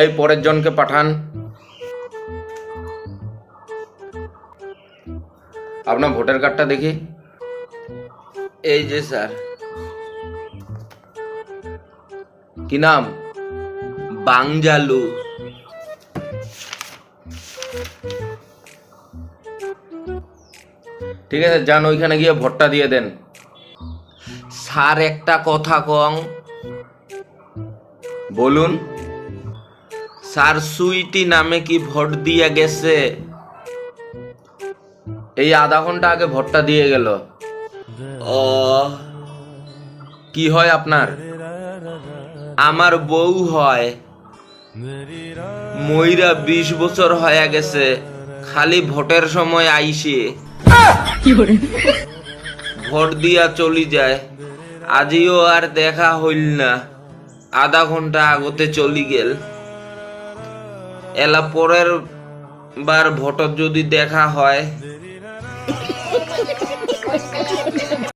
এই পরের জনকে পাঠান। আপনার ভোটার কার্ডটা দেখি। এই যে স্যার। কি নাম? বাংজালু। ঠিক আছে, যান ওইখানে গিয়ে ভোটটা দিয়ে দেন। স্যার, একটা কথা কং। বলুন। স্যার, সুইটি নামে কি ভোট দিয়ে গেছে? এই আধা ঘণ্টা আগে ভোটটা দিয়ে গেল। কি হয় আপনার? আমার বউ হয়। ময়রা বিশ বছর হয়ে গেছে। খালি ভোটের সময় আইসে। ভোট দিয়া চলি যায়। আজিও আর দেখা হইল না। আধা ঘণ্টা আগতে চলি গেল। এলা পরের বার ভোটত যদি দেখা হয়।